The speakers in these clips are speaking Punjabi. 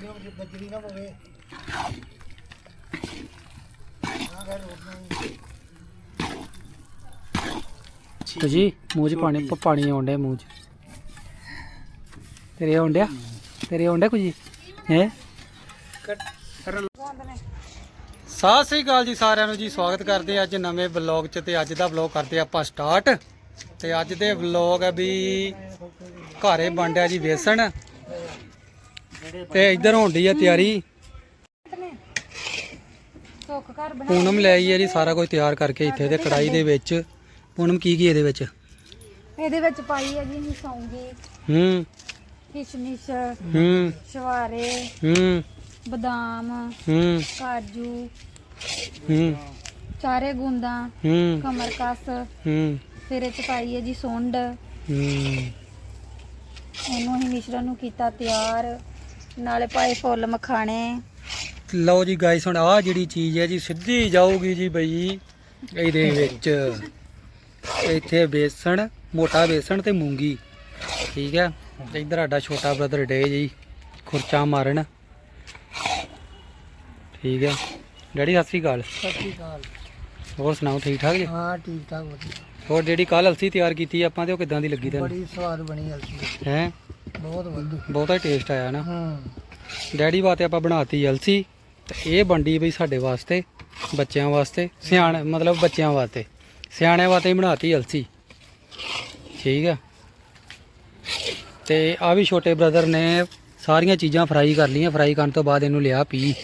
ਥੱਲੇ ਬੱਜਰੀ ਨਾ ਪਵੇ। ਨਾ ਕਰ ਰੋਣਾ ਤੇ ਜੀ ਮੂੰਹ 'ਚ ਪਾਣੀ ਪ- ਪਾਣੀ ਆਉਣ ਡਿਆ ਮੂੰਹ 'ਚ। ਤੇਰੇ ਆਉਣ ਡਿਆ? ਤੇਰੇ ਆਉਣ ਡਿਆ ਕੁਝ? ਹੈ? ਸਤਿ ਸ੍ਰੀ ਅਕਾਲ ਜੀ ਸਾਰਿਆਂ ਨੂੰ ਜੀ ਸਵਾਗਤ ਕਰਦੇ ਹਾਂ ਅੱਜ ਨਵੇਂ ਵਲੌਗ 'ਚ ਤੇ ਅੱਜ ਦਾ ਵਲੌਗ ਕਰਦੇ ਆਪਾਂ ਸਟਾਰਟ। ਤੇ ਅੱਜ ਦੇ ਵਲੌਗ ਹੈ ਵੀ ਘਰੇ ਬੰਡਿਆ ਜੀ ਵੇਸਣ ਤੇ ਇੱਧਰ ਹੋਣ ਡਈ ਆ ਤਿਆਰੀ। ਪੂਨਮ ਲੈ ਆਈ ਹੈ ਜੀ ਸਾਰਾ ਕੁਝ ਤਿਆਰ ਕਰਕੇ ਇੱਥੇ ਤੇ ਕੜਾਈ ਦੇ ਵਿੱਚ। ਪੂਨਮ ਕੀ ਕੀ ਇਹਦੇ ਵਿੱਚ? ਇਹਦੇ ਵਿੱਚ ਪਾਈ ਹੈ ਜੀ ਸੌਂਗੀ ਹੂੰ। ਕਿਸ਼ਮਿਸ਼ ਹੂੰ। ਸ਼ਵਾਰੇ ਹੂੰ। ਬਦਾਮ ਹੂੰ। ਕਾਜੂ ਹੂੰ। ਚਾਰੇ ਗੁੰਦਾਂ ਹੂੰ। ਕਮਰਕਸ ਹੂੰ। ਫਿਰ ਇਹ ਚ ਪਾਈ ਹੈ ਜੀ ਸੁੰਡ। ਹੂੰ। ਇਹਨੂੰ ਅਸੀਂ ਮਿਸ਼ਰਣ ਨੂੰ ਕੀਤਾ ਤਿਆਰ। ਨਾਲੇ ਪਾਏ ਫੁੱਲ ਮਖਾਣੇ। ਲਓ ਜੀ ਗਾਇਸ ਹੁਣ ਆਹ ਜਿਹੜੀ ਚੀਜ਼ ਹੈ ਜੀ ਸਿੱਧੀ ਜਾਊਗੀ ਜੀ ਬਈ। ਇਹਦੇ ਵਿੱਚ ਇੱਥੇ ਬੇਸਣ ਮੋਟਾ ਬੇਸਣ ਤੇ ਮੂੰਗੀ। ਠੀਕ ਹੈ? ਇੱਧਰ ਸਾਡਾ ਛੋਟਾ ਬ੍ਰਦਰ ਡੇ ਜੀ ਖੁਰਚਾ ਮਾਰਨ। ਠੀਕ ਹੈ? ਡੈਡੀ ਸਤਿ ਸ੍ਰੀ ਅਕਾਲ। ਸਤਿ ਸ਼੍ਰੀ ਅਕਾਲ। ਹੋਰ ਸੁਣਾਓ ਠੀਕ ਠਾਕ ਜੀ? ਹਾਂ ਠੀਕ ਠਾਕ ਵਧੀਆ। ਹੋਰ ਜਿਹੜੀ ਕੱਲ ਅਲਸੀ ਤਿਆਰ ਕੀਤੀ ਆਪਾਂ ਤੇ ਉਹ ਕਿਦਾਂ ਦੀ ਲੱਗੀ ਤੈਨੂੰ? ਬੜੀ ਸਵਾਦ ਬਣੀ ਅਲਸੀ। ਹੈ? ਬਹੁਤ ਵਧੀਆ ਬਹੁਤਾ ਟੇਸਟ ਆਇਆ ਨਾ। ਹੂੰ। ਡੈਡੀ ਵਾਸਤੇ ਆਪਾਂ ਬਣਾਤੀ ਅਲਸੀ ਤੇ ਇਹ ਬੰਡੀ ਬਈ ਸਾਡੇ ਵਾਸਤੇ ਬੱਚਿਆਂ ਵਾਸਤੇ ਸਿਆਣੇ ਮਤਲਬ ਬੱਚਿਆਂ ਵਾਸਤੇ। ਸਿਆਣਿਆਂ ਵਾਸਤੇ ਹੀ ਬਣਾਤੀ ਅਲਸੀ। ਠੀਕ ਆ। ਤੇ ਆ ਵੀ ਛੋਟੇ ਬ੍ਰਦਰ ਨੇ ਸਾਰੀਆਂ ਚੀਜ਼ਾਂ ਫਰਾਈ ਕਰ ਲਈਆਂ। ਫਰਾਈ ਕਰਨ ਤੋਂ ਬਾਅਦ ਇਹਨੂੰ ਲਿਆ ਪੀ।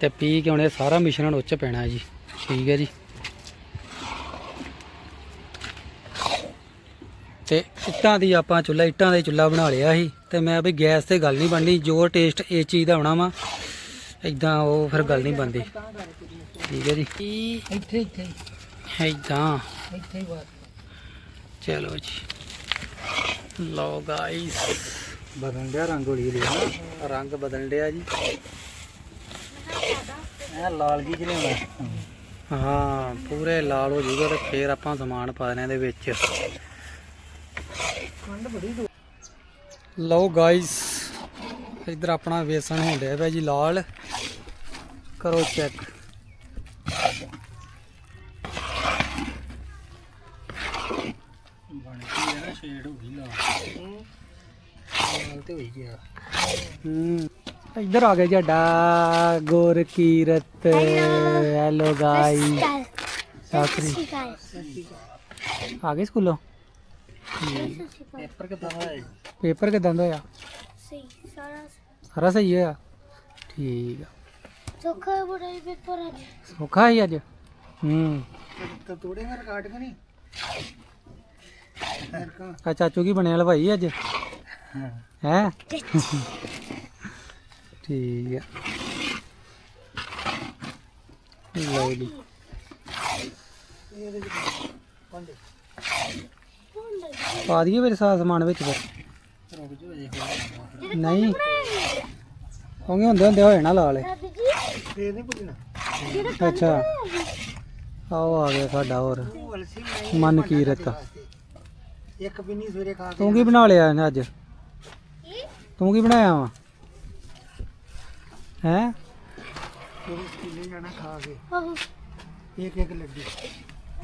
ਤੇ ਪੀ ਕੇ ਹੁਣ ਇਹ ਸਾਰਾ ਮਿਸ਼ਰਣ ਉੱਚ ਪੈਣਾ ਜੀ। ਠੀਕ ਹੈ ਜੀ। ਤੇ ਇੱਟਾਂ ਦੀ ਆਪਾਂ ਚੁੱਲ੍ਹਾ ਇੱਟਾਂ ਦਾ ਚੁੱਲ੍ਹਾ ਬਣਾ ਲਿਆ ਸੀ। ਤੇ ਮੈਂ ਵੀ ਗੈਸ ਤੇ ਗੱਲ ਨਹੀਂ ਬਣਨੀ ਜੋ ਟੇਸਟ ਇਹ ਚੀਜ਼ ਦਾ ਹੋਣਾ ਵਾ ਇਦਾਂ ਉਹ ਫਿਰ ਗੱਲ ਨਹੀਂ ਬਣਦੀ। ਠੀਕ ਹੈ ਜੀ? ਇੱਥੇ ਇੱਥੇ। ਇਦਾਂ ਇੱਥੇ ਬਾਤ ਚਲੋ ਜੀ। ਲਓ ਗਾਇਸ ਬਦਲ ਗਿਆ ਰੰਗੋਲੀ ਦੇ ਰੰਗ ਬਦਲ ਡਿਆ ਜੀ। ਇਹ ਲਾਲ ਜੀ ਲਿਆਉਣਾ ਹਾਂ ਪੂਰੇ ਲਾਲ ਹੋ ਜੂਗਾ ਤੇ ਫੇਰ ਆਪਾਂ ਸਮਾਨ ਪਾ ਦੇਣਾ ਇਹਦੇ ਵਿੱਚ। ਖੰਡ ਬੜੀ ਦੋ ਲਓ ਗਾਇਸ ਇਧਰ ਆਪਣਾ ਵੇਸਣ ਹੁੰਦਿਆ ਪਿਆ ਜੀ ਲਾਲ। ਕਰੋ ਚੈੱਕ ਬਣ ਗਈ ਹੈ ਨਾ ਸ਼ੇਡ ਹੋ ਗਈ ਲਾਲ। ਲਾਲ ਤੇ ਹੋਈ ਗਿਆ। ਹੂੰ। ਇੱਧਰ ਆ ਗਿਆ ਜੱਡਾ ਗੁਰਕੀਰਤ ਹੈਲੋ ਗਾਇਸ ਸਾਸਰੀ ਆ ਗਏ ਸਕੂਲੋਂ? ਪੇਪਰ ਕਿਦਾਂ ਹੋਇਆ ਪੇਪਰ ਕਿਦਾਂ ਦਾ ਹੋਇਆ? ਸਹੀ ਸਾਰਾ ਸਾਰਾ ਸਹੀ ਹੋਇਆ? ਠੀਕ ਆ। ਚੋਖਾ ਬੜਾ ਪੇਪਰ ਅੱਜ। ਸੌਖਾ ਹੀ ਅੱਜ? ਹੂੰ। ਤਾਂ ਤੋੜੇ ਮੈਂ ਕਾਟ ਕੇ ਨਹੀਂ? ਆ ਚਾਚੂ ਕੀ ਬਣਿਆ ਹਲਵਾਈ ਅੱਜ? ਹੈ? ਠੀਕ ਆ। ਲਓ ਜੀ। ਪਾ ਦਈਏ ਮੇਰੇ ਸਾਰਾ ਸਮਾਨ ਵਿੱਚ ਫਿਰ। ਰੁਕ ਜਾ ਜੇ ਨਹੀਂ। ਹੋਗੇ ਹੁੰਦੇ ਹੁੰਦੇ ਹੋ ਜਾਣਾ ਲਾਲ ਫੇਰ ਨਹੀਂ ਅੱਛਾ। ਆਓ ਆ ਗਿਆ ਸਾਡਾ ਹੋਰ। ਮਨ ਕੀਰਤ ਇੱਕ ਪਿੰਨੀ ਸਵੇਰੇ ਖਾ ਕੇ ਤੂੰ ਕੀ ਬਣਾ ਲਿਆ ਅੱਜ? ਤੂੰ ਕੀ ਬਣਾਇਆ ਵਾ? ਹੈ? ਸਵੇਰੇ ਸਕੂਲੇ ਜਾਣਾ ਖਾ ਕੇ। ਇੱਕ ਇੱਕ ਲੱਡੂ।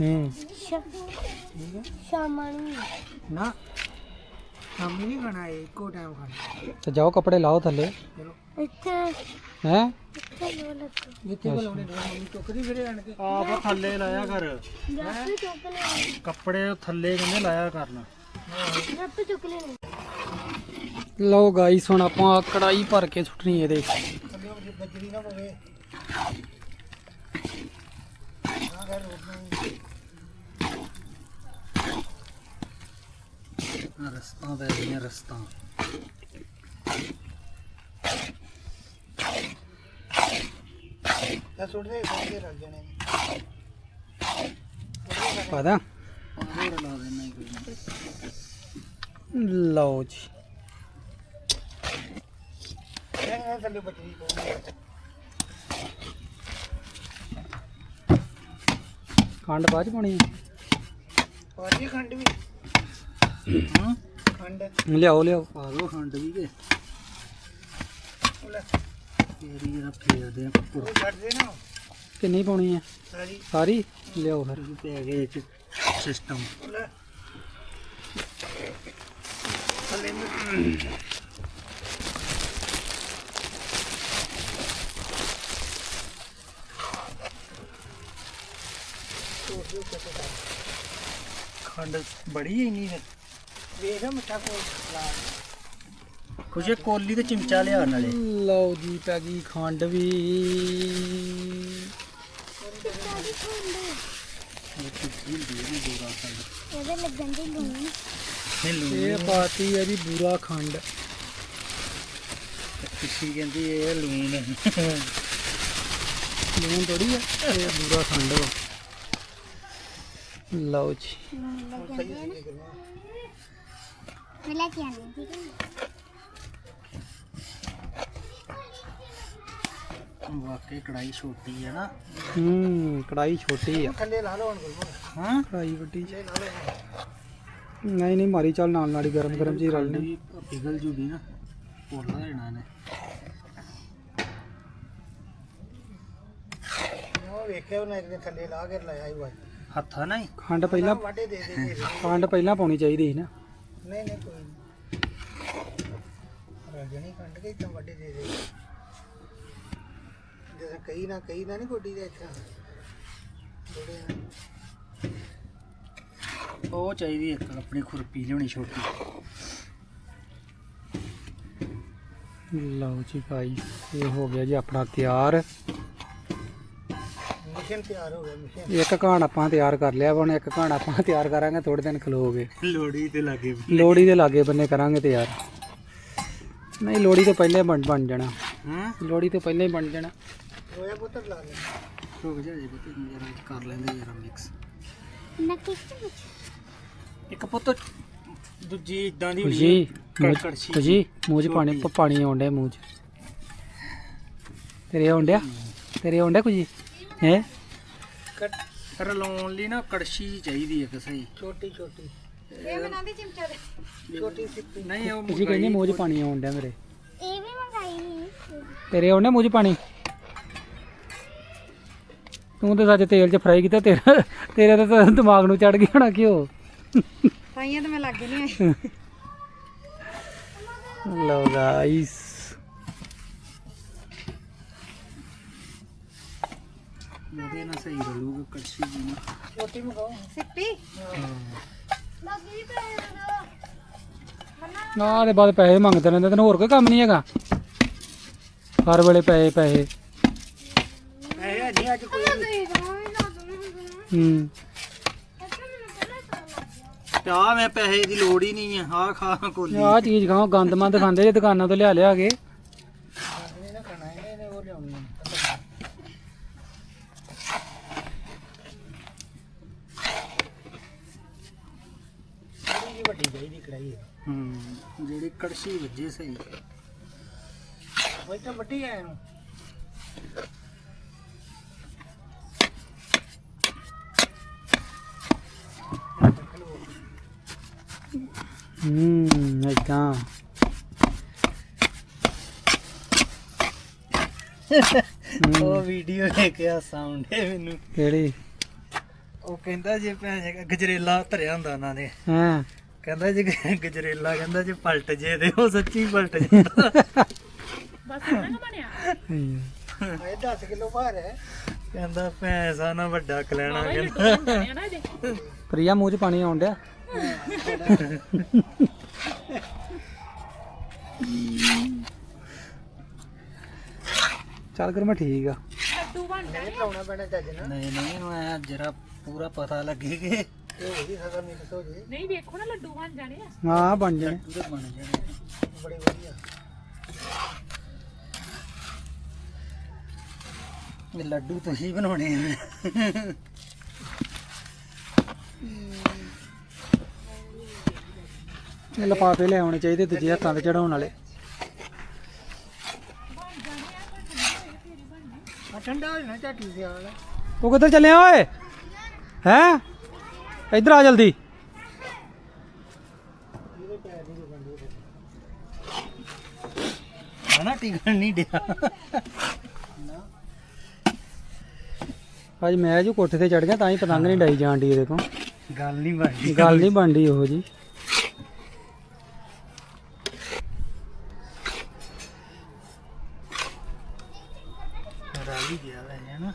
ਹੂੰ। ਠੀਕ ਹੈ ਸ਼ਾਮਾਂ ਨੂੰ। ਨਾ ਸ਼ਾਮੀ ਨਹੀਂ ਖਾਣਾ ਇਹ ਇੱਕੋ ਟਾਈਮ ਖਾਣਾ। ਤੇ ਜਾਓ ਕੱਪੜੇ ਲਾਓ ਥੱਲੇ। ਇੱਥੇ ਹੈ? ਇੱਥੇ ਲੋ ਲੱਗ। ਜਿੱਥੇ ਕੋਲ ਆਉਣੇ ਦੋ ਮੰਮੀ ਟੋਕਰੀ ਫਿਰੇ ਆਣ ਕੇ। ਆਪ ਥੱਲੇ ਲਾਇਆ ਕਰ। ਰੱਬ ਚੁੱਕ ਲੈ ਕੱਪੜੇ ਥੱਲੇ ਕਹਿੰਦੇ ਲਾਇਆ ਕਰਨਾ। ਰੱਬ ਚੁੱਕ ਲੈ ਲਓ ਗਾਈਸ ਹੁਣ ਆਪਾਂ ਕੜਾਈ ਭਰ ਕੇ ਸੁੱਟਣੀ ਇਹਦੇ ਬੱਜਰੀ ਨਾ ਪਵੇ ਨਾ ਕਰ ਰੋਣਾ ਰਸਤਾਂ ਗਈਆਂ ਰਸਤਾਂ। ਤਾਂ ਸੁੱਟ ਦੇ ਸੁੱਟ ਦੇ ਰਲ ਜਾਣੇ ਪਤਾ? ਹੋਰ ਲਾ ਦੇਣਾ ਕੋਈ ਨਾ। ਲਓ ਜੀ। ਇਹ ਥੱਲੇ ਖੰਡ ਬਾਅਦ ਪਾਉਣੀ ਪਾਜੀ ਖੰਡ ਵੀ। ਹਾਂ। ਖੰਡ ਲਿਆਓ ਲਿਆਓ। ਪਾ ਦੋ ਖੰਡ ਵੀ ਕੇ। ਫੇਰ ਹੀ ਇਹਦਾ ਫੇਰਦੇ ਆ ਉਹ ਛੱਡ ਦੇ ਨਾ ਕਿੰਨੀ ਪਾਉਣੀ ਆ? ਸਾਰੀ। ਸਾਰੀ? ਲਿਆਓ ਫਿਰ। ਪੈ ਗਏ ਇਹ ਚ ਸਿਸਟਮ ਲੈ। ਥੱਲੇ ਨੂੰ ਖੰਡ ਬੜੀ ਹੈ ਇੰਨੀ ਫਿਰ। ਵੇਖ ਮਿੱਠਾ ਕੋਲ ਲਾ ਕੁਝ ਕੋਲੀ ਤੇ ਚਮਚਾ ਲਿਆ ਨਾਲੇ ਲਓ ਜੀ ਪੈ ਗਈ ਖੰਡ ਵੀ। ਇਹਦੇ ਲੱਗਣ ਦੀ ਲੂਣ। ਇਹ ਪਾਤੀ ਹੈ ਜੀ ਬੂਰਾ ਖੰਡ। ਕਿਸੇ ਕਹਿੰਦੀ ਇਹ ਲੂਣ ਹੈ। ਲੂਣ ਥੋੜੀ ਆ ਇਹ ਬੂਰਾ ਖੰਡ ਵਾ। ਲਓ ਜੀ। ਲੂਣ ਲੱਗਣ ਦੇ ਨਾ। ਮੈਂ ਲੈ ਕੇ ਆਣੀ ਠੀਕ ਹੈ ਵਾਕਈ ਕੜਾਈ ਛੋਟੀ ਹੈ ਨਾ। ਹੂੰ ਕੜਾਈ ਛੋਟੀ ਆ। ਥੱਲੇ ਲਾ ਲਓ ਹੁਣ ਕੋਈ ਹਾਂ? ਕੜਾਈ ਵੱਡੀ ਥੱਲੇ ਲਾ ਲਓ ਨਹੀਂ ਨਹੀਂ ਮਾਰੀ ਚੱਲ ਨਾਲ ਨਾਲ ਹੀ ਗਰਮ ਗਰਮ ਜੀ ਰਲਣੀ ਵੀ ਪਿਘਲ ਜੂਗੀ ਨਾ ਪੋਲਾ ਦੇਣਾ ਨੇ ਉਹ ਵੇਖਿਆ ਉਹਨੇ ਇੱਕ ਦਿਨ ਥੱਲੇ ਲਾ ਕੇ ਲਾਇਆ ਹੀ ਵਾ ਹੱਥਾਂ ਨਾਲ ਹੀ? ਖੰਡ ਪਹਿਲਾਂ ਵਾਢੇ ਦੇ ਦੇ ਦੇ ਖੰਡ ਪਹਿਲਾਂ ਪਾਉਣੀ ਚਾਹੀਦੀ ਸੀ ਨਾ। ਨਹੀਂ ਨਹੀਂ ਕੋਈ ਨਹੀਂ ਰਜਣੀ ਕੰਡ ਕੇ ਤਾਂ ਵੱਡੇ ਦੇ ਦੇ। ਜਿਵੇਂ ਕਈ ਨਾ ਕਈ ਨਾ ਨਹੀਂ ਗੋਡੀ ਦੇ ਇੱਥੇ। ਥੋੜੇ ਉਹ ਚਾਹੀਦੀ ਇੱਕ ਆਪਣੀ ਖੁਰਪੀ ਲਿਆਉਣੀ ਛੋਟੀ। ਲਓ ਜੀ ਭਾਈ ਇਹ ਹੋ ਗਿਆ ਜੀ ਆਪਣਾ ਤਿਆਰ। ਮਿਸ਼ਨ ਤਿਆਰ ਹੋ ਗਿਆ ਮਿਸ਼ਨ। ਇੱਕ ਘਾਣ ਆਪਾਂ ਤਿਆਰ ਕਰ ਲਿਆ ਹੁਣ ਇੱਕ ਘਾਣ ਆਪਾਂ ਤਿਆਰ ਕਰਾਂਗੇ ਥੋੜੇ ਦਿਨ ਖਲੋਗੇ ਲੋੜੀ ਤੇ ਲੱਗੇ ਲੋੜੀ ਦੇ ਲਾਗੇ ਬੰਨੇ ਕਰਾਂਗੇ ਤਿਆਰ। ਨਹੀਂ ਲੋੜੀ ਤੋਂ ਪਹਿਲੇ ਬਣ ਬਣ ਜਾਣਾ। ਹਾਂ? ਲੋੜੀ ਤੋਂ ਪਹਿਲਾਂ ਹੀ ਬਣ ਜਾਣਾ। ਹੋਇਆ ਪੁੱਤਰ ਲਾ ਲੈ ਰੁਕ ਜਾ ਜੀ ਪੁੱਤ ਜਰਾ ਕਰ ਲੈਂਦੇ ਜਰਾ ਮਿਕਸ ਨਾ ਕਿਸ ਵਿੱਚ ਇੱਕ ਪੁੱਤ ਦੂਜੀ ਇਦਾਂ ਦੀ ਹੋਣੀ ਖੁਸ਼ੀ ਹੈ, ਕੜ- ਕੜਛੀ ਖੁਸ਼ੀ ਮੂੰਹ 'ਚ ਪਾਣੀ ਪ- ਪਾਣੀ ਆਉਂਦਾ ਮੂੰਹ 'ਚ। ਤੇਰੇ ਆਉਂਦਿਆ ਤੇਰੇ ਆਉਂਦਿਆ ਕੁਝ? ਹੈ? ਰਲਾਉਣ ਲਈ ਨਾ ਕੜਛੀ ਚਾਹੀਦੀ ਹੈ ਸਹੀ। ਛੋਟੀ ਛੋਟੀ। ਨਹੀਂ ਉਹ ਤੁਸੀਂ ਕਹਿੰਦੇ ਮੂੰਹ 'ਚ ਪਾਣੀ ਆਉਂਦਿਆ ਮੇਰੇ। ਇਹ ਵੀ ਮੰਗਾਈ ਨਹੀਂ ਤੇਰੇ ਆਉਂਦਿਆ ਮੂੰਹ 'ਚ ਪਾਣੀ? ਤੂੰ ਤਾਂ ਸੱਚ ਤੇਲ 'ਚ ਫਰਾਈ ਕੀਤਾ ਤੇਰਾ ਤੇਰੇ ਤਾਂ ਦਿਮਾਗ ਨੂੰ ਚੜ ਗਿਆ ਹੋਣਾ ਕਿਉਂ ਸਾਈਆਂ ਤੇ ਮੈਂ ਲੱਗ ਨਹੀਂ ਲਓ ਗਾਇਸ ਉਹਦੇ ਨਾਲ ਸਹੀ ਰਲੂਗਾ ਕੜਛੀ ਜੀ ਨਾਲ। ਛੋਟੀ ਮਗਾਓ। ਸਿੱਪੀ? ਲੱਗੀ ਪੈ ਨਾ ਦੇ ਬਾਅਦ ਪੈਸੇ ਮੰਗਦੇ ਰਹਿੰਦੇ ਤੈਨੂੰ ਹੋਰ ਕੋਈ ਕੰਮ ਨਹੀਂ ਹੈਗਾ। ਹਰ ਵੇਲੇ ਪੈਸੇ। ਪੈਸੇ ਇਹ ਨਹੀਂ ਅੱਜ ਕੋਈ। ਮੈਂ ਹੂੰ। ਪੈਸੇ ਦੀ ਲੋੜ ਹੀ ਨਹੀਂ ਆ ਆਹ ਖਾ ਕੋਲੀ ਆਹ ਚੀਜ਼ ਖਾਓ ਗੰਦਮੰਦ ਖਾਂਦੇ ਜੇ ਦੁਕਾਨਾਂ ਤੋਂ ਲਿਆ ਲਿਆ ਕੇ ਨਹੀਂ ਨਾ ਖਾਣਾ ਇਹਨੇ ਇਹਨੇ ਉਹ ਲਿਆਉਣੀ ਹੈ ਥੋੜੀ ਜਿਹੀ ਕੜਾਈ ਹੂੰ। ਜਿਹੜੀ ਕੜਛੀ ਵੱਜੇ ਸਹੀ। ਉਹ ਤਾਂ ਵੱਡੀ ਆ ਇਹਨੂੰ ਹੂੰ ਏਦਾਂ। ਉਹ ਵੀਡੀਓ ਦੇਖਿਆ ਸਾਊਂਡ ਹੈ ਮੈਨੂੰ। ਕਿਹੜੀ? ਉਹ ਕਹਿੰਦਾ ਜੇ ਭੈਣ ਗਜਰੇਲਾ ਧਰਿਆ ਹੁੰਦਾ ਉਹਨਾਂ ਨੇ। ਹਾਂ। ਕਹਿੰਦਾ ਜੇ ਗਜਰੇਲਾ ਕਹਿੰਦਾ ਜੇ ਪਲਟ ਜੇ ਤੇ ਉਹ ਸੱਚੀ ਪਲਟ ਜਾਂਦਾ ਇਹ 10 ਕਿਲੋ ਭਾਰ ਹੈ। ਕਹਿੰਦਾ ਭੈਂਸਾ ਨਾ ਵੱਡਾ ਕਲੈਣਾ ਕਹਿੰਦਾ। ਪ੍ਰਿਆ ਮੂੰਹ 'ਚ ਪਾਣੀ ਆਉਣ ਡਿਆ। ਚੱਲ ਕਰ ਮੈਂ ਠੀਕ ਆ। ਨਹੀਂ ਲਾਉਣਾ ਪੈਣਾ ਚੱਜ ਨਾਲ। ਨਹੀਂ ਨਹੀਂ ਮੈਂ ਜਰਾ ਪੂਰਾ ਪਤਾ ਲੱਗੇ ਕਿ ਇਹ ਹੋ ਬਣ ਜਾਣੇ। ਪੂਰੇ ਬਣ ਜਾਣੇ ਬੜੀ ਵਧੀਆ। ਇਹ ਲੱਡੂ ਤੁਸੀਂ ਬਣਾਉਣੇ ਆ। ਇਹ ਲਫਾਫੇ ਲੈ ਆਉਣੇ ਚਾਹੀਦੇ ਦੂਜੇ ਹੱਥਾਂ ਤੇ ਚੜਾਉਣ ਵਾਲੇ। ਆ ਠੰਡਾ ਹੋ ਜਾਣਾ ਝਾਟੀ ਨਾਲ ਉਹ ਕਿੱਧਰ ਚੱਲੇ ਓਏ? ਹੈ? ਇੱਧਰ ਆ ਜਲਦੀ। ਹਨਾ ਟਿਕਣ ਨਹੀਂ ਡਿਆ। ਅੱਜ ਮੈਂ ਜੋ ਕੋਠੇ ਤੇ ਚੜ ਗਿਆ ਤਾਂ ਹੀ ਪਤੰਗ ਨਹੀਂ ਡਾਈ ਜਾਣ ਦੀ ਇਹਦੇ ਕੋਲ। ਗੱਲ ਨਹੀਂ ਬਣਦੀ। ਗੱਲ ਨਹੀਂ ਬਣਦੀ ਉਹੋ ਜੀ। ਰਾਲੀ ਗਿਆ ਵੈ ਹਨਾ।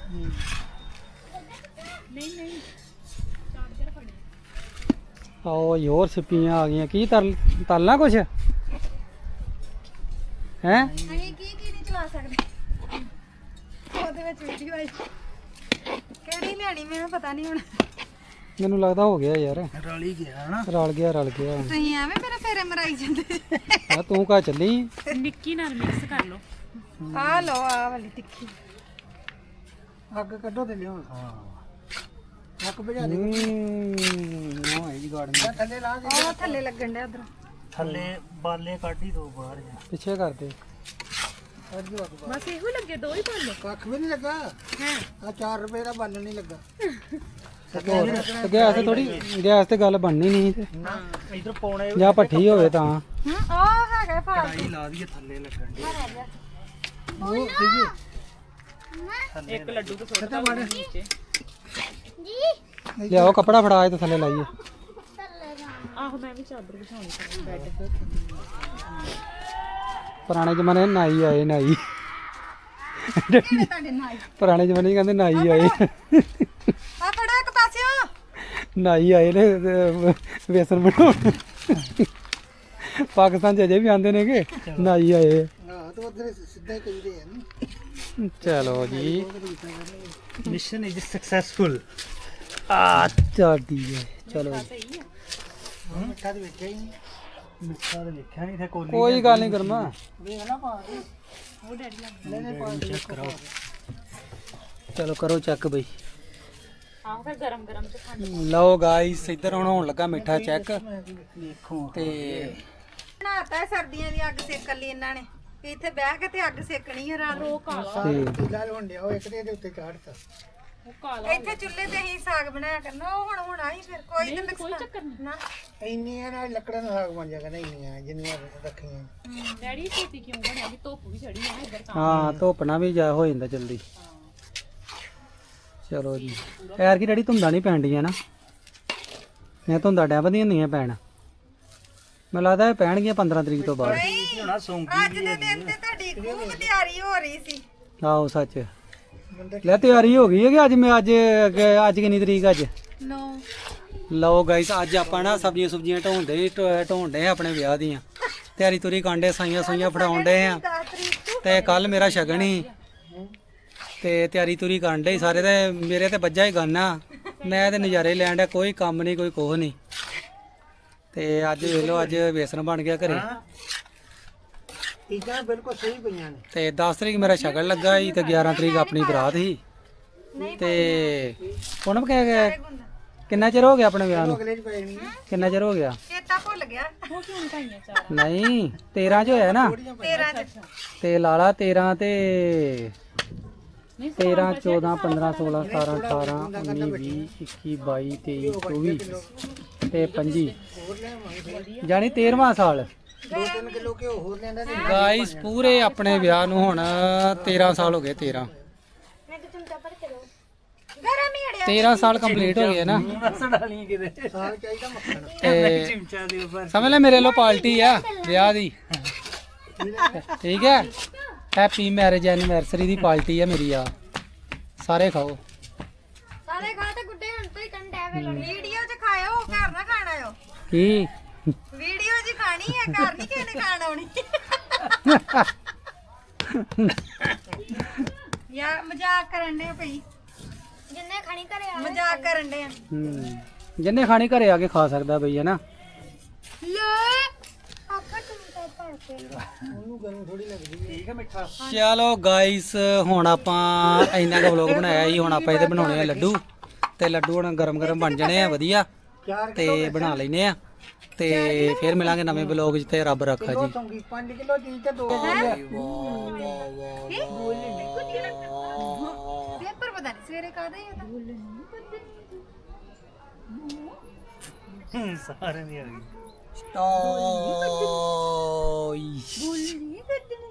ਆਓ ਯੋਰ ਸਿੱਪੀਆਂ ਆ ਗਈਆਂ। ਕੀ ਤਲ ਤਲਣਾ ਕੁਛ? ਹੈ? ਅਸੀਂ ਕੀ ਕੀ ਨਹੀਂ ਚਲਾ ਸਕਦੇ। ਉਹਦੇ ਵਿੱਚ ਵੀਡੀਓ ਆਈ। ਕਿਹੜੀ ਲੈਣੀ ਮੈਨੂੰ ਪਤਾ ਨਹੀਂ ਹੁਣ। ਮੈਨੂੰ ਲੱਗਦਾ ਹੋ ਗਿਆ ਯਾਰ। ਰਾਲੀ ਗਿਆ ਹਨਾ? ਰਲ ਗਿਆ ਰਲ ਗਿਆ। ਤੁਸੀਂ ਐਵੇਂ ਮੇਰੇ ਫੇਰੇ ਮਰਾਈ ਜਾਂਦੇ। ਆ ਤੂੰ ਕਾ ਚੱਲੀ? ਨਿੱਕੀ ਨਾਲ ਮਿਕਸ ਕਰ ਲਓ। ਆ ਲਓ ਆ ਵਾਲੀ ਟਿੱਕੀ ਅੱਗ ਕੱਢੋ ਤੇ ਲਿਓ ਹਾਂ। ਅੱਗ ਬੁਝਾ ਦੇ। ਹੂੰ। ਉਹ ਹੈ ਜੀ ਗਾਰਡਨ ਥੱਲੇ ਲਾ ਦੇ। ਉਹ ਥੱਲੇ ਲੱਗਣ ਡਿਆ ਉਧਰ। ਥੱਲੇ ਬਾਲੇ ਕੱਢ ਹੀ ਦੋ ਬਾਹਰ ਜਾ। ਪਿੱਛੇ ਕਰ ਦੇ। ਅੱਗ ਅੱਗ ਬਸ ਇਹੋ ਹੀ ਲੱਗੇ ਦੋ ਹੀ ਪਾ ਲਓ ਕੱਖ ਵੀ ਨਹੀਂ ਲੱਗਾ। ਆ 4 ਰੁਪਏ ਦਾ ਬਾਲਣ ਨਹੀਂ ਲੱਗਾ। ਤੇ ਗੈਸ ਤੇ ਥੋੜੀ ਗੈਸ ਤੇ ਗੱਲ ਬਣਨੀ ਨਹੀਂ ਤੇ। ਇਧਰ ਪਾਉਣੇ ਜਾਂ ਭੱਠੀ ਹੋਵੇ ਤਾਂ। ਹੂੰ ਉਹ ਹੈਗਾ ਫਾਲ ਕੜਾਈ ਲਾ ਦਈਏ ਥੱਲੇ ਲੱਗਣ ਦੀ ਉਹ ਇੱਕ ਲੱਡੂ ਤੋਂ ਸੁੱਟ ਦੋ ਨੀਚੇ ਲਿਆਓ ਕੱਪੜਾ ਫੜਾ ਤੇ ਥੱਲੇ ਲਾਈਏ। ਆਹੋ ਮੈਂ ਵੀ ਚਾਦਰ ਵਿਛਾਉਣੀ ਸੀ ਬੈੱਡ ਪੁਰਾਣੇ ਜ਼ਮਾਨੇ ਨਾਈ ਆਏ ਨਾਈ। ਤੁਹਾਡੇ ਪੁਰਾਣੇ ਜ਼ਮਾਨੇ ਕਹਿੰਦੇ ਨਾਈ ਆਏ। ਆ ਫੜੋ ਇੱਕ ਪਾਸਿਓ। ਨਾਈ ਆਏ ਨੇ ਤੇ ਵੇਸਣ ਬਣਾਉਣ। ਪਾਕਿਸਤਾਨ 'ਚ ਅਜੇ ਵੀ ਆਉਂਦੇ ਨੇਗੇ ਨਾਈ ਆਏ। ਤੇ ਉਧਰ ਸਿੱਧਾ ਹੀ ਕਹੀਦੇ ਆ ਨਾ ਚਲੋ ਜੀ ਮਿਸ਼ਨ ਇਜ਼ ਸਕਸੈਸਫੁਲ ਆ ਚਾਟੀ ਹੈ ਚਲੋ ਜੀ ਮਿੱਠਾ ਤੇ ਵੇਖਿਆ ਹੀ ਨਹੀਂ ਮਿੱਠਾ ਤੇ ਵੇਖਿਆ ਨਹੀਂ ਤੇ ਕੋਲੀ ਕੋਈ ਗੱਲ ਨਹੀਂ ਕਰਮਾ ਵੇਖ ਨਾ ਪਾ ਦੇ ਚੈੱਕ ਕਰੋ ਚਲੋ ਕਰੋ ਚੱਕ ਬਈ ਆਹੋ ਫਿਰ ਗਰਮ ਗਰਮ ਚ ਖੰਡ ਲਓ ਗਾਇਸ ਇੱਧਰ ਹੁਣ ਹੋਣ ਲੱਗਾ ਮਿੱਠਾ ਚੈੱਕ ਵੇਖੋ ਤੇ ਬਣਾਤਾ ਹੈ ਸਰਦੀਆਂ ਦੀ ਅੱਗ ਸੇਕਣ ਲਈ ਇਹਨਾਂ ਨੇ ਇੱਥੇ ਬਹਿ ਕੇ ਤੇ ਅੱਗ ਸੇਕਣੀ ਹੈ ਰਾਤ ਨੂੰ ਤੇ ਪੀਲਾ ਲੋਣ ਡਿਆ ਉਹ ਇੱਕ ਦੇ ਇਹਦੇ ਉੱਤੇ ਚਾੜਤਾ। ਉਹ ਕਾਲਾ ਇੱਥੇ ਚੁੱਲ੍ਹੇ ਤੇ ਹੀ ਸਾਗ ਬਣਾਇਆ ਕਰਨਾ ਉਹ ਹੁਣ ਹੁਣ ਆਈ ਫਿਰ ਕੋਈ ਤੇ ਕੋਈ ਚੱਕਰ ਨਹੀਂ। ਨਾ। ਇੰਨੀਆਂ ਨਾਲ ਲੱਕੜਾਂ ਦਾ ਸਾਗ ਬਣ ਜਾਗਾ ਨਾ ਇੰਨੀਆਂ ਜਿੰਨੀਆਂ ਰੱਖੀਆਂ। ਡੈਡੀ ਛੇਤੀ ਕਿਉਂ ਬਣਿਆ? ਧੁੱਪ ਵੀ ਚੜੀ ਆ ਇੱਧਰ ਤਾਂ। ਹਾਂ ਧੁੱਪਣਾ ਵੀ ਜਾ ਹੋ ਜਾਂਦਾ ਜਲਦੀ। ਚਲੋ ਜੀ। ਐਰ ਕੀ ਡੈਡੀ ਧੁੰਦਾਂ ਨਹੀਂ ਪੈਣਡੀਆਂ ਨਾ। ਇਹ ਧੁੰਦਾਂ ਡੈਬ ਦੀਆਂ ਹੁੰਦੀਆਂ ਪੈਣ। ਮੈਨੂੰ ਲੱਗਦਾ ਇਹ ਪੈਣਗੀਆਂ 15 ਤਰੀਕ ਤੋਂ ਬਾਅਦ। ਹੋਣਾ ਸੌਂਗੀ ਅੱਜ ਦੇ ਦਿਨ ਤੇ ਤੁਹਾਡੀ ਖੂਬ ਤਿਆਰੀ ਹੋ ਰਹੀ ਸੀ। ਆਹੋ ਸੱਚ। ਲੈ ਤਿਆਰੀ ਹੋ ਗਈ ਹੈ ਕਿ ਅੱਜ ਮੈਂ ਅੱਜ ਅੱਜ ਕਿੰਨੀ ਤਰੀਕ ਅੱਜ? ਨੋ। ਲਓ ਗਾਇਸ ਅੱਜ ਆਪਾਂ ਨਾ ਸਬਜ਼ੀਆਂ ਸੁਬਜ਼ੀਆਂ ਢੋਂਦੇ ਢੋਂਦੇ ਆਪਣੇ ਵਿਆਹ ਦੀਆਂ। ਤਿਆਰੀ ਤੁਰੀ ਕਾਂਡੇ ਸਾਈਆਂ ਸੁਈਆਂ ਫੜਾਉਂਦੇ ਆ। 10 ਤਰੀਕ ਤੋਂ ਕੱਲ ਮੇਰਾ ਸ਼ਗਨ ਹੀ। ਤੇ ਤਿਆਰੀ ਤੁਰੀ ਕਰਨ ਡਏ ਸਾਰੇ ਤੇ ਮੇਰੇ ਤੇ ਵੱਜਾ ਹੀ ਗਾਨਾ। ਮੈਂ ਤੇ ਨਜ਼ਾਰੇ ਲੈਣ ਡਿਆ ਕੋਈ ਕੰਮ ਨਹੀਂ ਕੋਈ ਕੋਹ ਨਹੀਂ ਤੇ ਅੱਜ ਵੇਖ ਲਓ ਅੱਜ ਵੇਸਣ ਬਣ ਗਿਆ ਘਰੇ। ਚੀਜ਼ਾਂ ਬਿਲਕੁਲ ਸਹੀ ਪਈਆਂ ਨੇ। ਤੇ 10 ਤਰੀਕ ਮੇਰਾ ਸ਼ਗਨ ਲੱਗਾ ਸੀ ਤੇ 11 ਤਰੀਕ ਆਪਣੀ ਬਰਾਤ ਸੀ। ਤੇ ਹੁਣ ਕਹਿ ਗਿਆ ਕਿੰਨਾ ਚਿਰ ਹੋ ਗਿਆ ਆਪਣੇ ਵਿਆਹ ਨੂੰ? ਅਗਲੇ ਚ ਕਿੰਨਾ ਚਿਰ ਹੋ ਗਿਆ? ਚੇਤਾ ਭੁੱਲ ਗਿਆ। ਉਹ ਕਿਉਂ ਪਾਈਆਂ ਚਾਰ? ਨਹੀਂ 13 ਚ ਹੋਇਆ ਨਾ? 13 ਚ। ਤੇ ਲਾਲਾ 13 ਤੇ 13 14 15 16 17 18 19 20 21 22 23 24 ਤੇ 25 ਜਾਨੀ 13ਵਾਂ ਸਾਲ। ਦੋ ਤਿੰਨ ਕਿਲੋ ਘਿਓ ਹੋਰ ਲੈਂਦਾ ਤੇ ਗਾਇਸ ਪੂਰੇ ਆਪਣੇ ਵਿਆਹ ਨੂੰ ਹੁਣ 13 ਸਾਲ ਹੋ ਗਏ 13 ਗਰਮ ਹੀ ਅੜਿਆ 13 ਸਾਲ ਕੰਪਲੀਟ ਹੋ ਗਏ ਨਾ। ਸੜਾਲੀ ਕਿਤੇ ਸਾਗ ਚਾਹੀਦਾ ਮੱਖਣ। ਤੇ ਚਿਮਚਾ ਦੇ ਉੱਪਰ ਸਮਝ ਲੈ ਮੇਰੇ ਲੋ ਪਾਰਟੀ ਆ ਵਿਆਹ ਦੀ। ਠੀਕ ਹੈ? ਹੈਪੀ ਮੈਰਿਜ ਐਨੀਵਰਸਰੀ ਦੀ ਪਾਰਟੀ ਆ ਮੇਰੀ ਆ। ਸਾਰੇ ਖਾਓ। ਸਾਰੇ ਖਾ ਤੇ ਗੁੱਡੇ ਹੁਣ ਤੋਂ ਹੀ ਕੰਡੇ ਵੀਡੀਓ 'ਚ ਖਾਇਓ ਘਰ ਨਾ ਖਾਣਾ ਵੀਡੀਓ 'ਚ ਖਾਣੀ ਹੈ ਘਰ ਨਹੀਂ ਕਿਸੇ ਨੇ ਖਾਣ ਆਉਣੀ। ਯਾ ਮਜ਼ਾਕ ਕਰਨ ਦੇ ਭਈ ਜਿੰਨੇ ਖਾਣੀ ਘਰੇ ਆ ਮਜ਼ਾਕ ਕਰਨ ਦੇ ਹੂੰ। ਜਿੰਨੇ ਖਾਣੀ ਘਰੇ ਆ ਕੇ ਖਾ ਸਕਦਾ ਬਈ ਹੈ ਨਾ? ਲੈ ਪਾਪਾ ਤੂੰ ਤਾਂ ਭਰ ਕੇ। ਉਹਨੂੰ ਗਰਮ ਥੋੜੀ ਲੱਗਦੀ ਹੈ। ਠੀਕ ਹੈ ਮਿੱਠਾ। ਚਲੋ ਗਾਇਸ ਹੁਣ ਆਪਾਂ ਇੰਨਾ ਕੁ ਵਲੌਗ ਬਣਾਇਆ ਸੀ ਹੁਣ ਆਪਾਂ ਇਹਦੇ ਬਣਾਉਣੇ ਆ ਲੱਡੂ। ਤੇ ਲੱਡੂ ਹੁਣ ਗਰਮ ਗਰਮ ਬਣ ਜਾਣੇ ਆ ਵਧੀਆ। ਤੇ ਬਣਾ ਲੈਨੇ ਆ। ਤੇ ਫਿਰ ਮਿਲਾਂਗੇ ਨਵੇਂ ਵਲੌਗ 'ਚ ਤੇ ਰੱਬ ਰੱਖਾ ਜੀ। ਸੌਂਗੀ 5 ਕਿਲੋ ਚੀਜ਼ ਤੇ ਦੋ ਪੇਪਰ ਪਤਾ ਨਹੀਂ ਸਵੇਰੇ ਕਾਹਦਾ ਹੀ ਹੁੰਦਾ ਸਾਰਿਆਂ ਦੀ ਆ ਗਈ। ਓਏ ਬੋਲੀ ਕੱਢਣੀ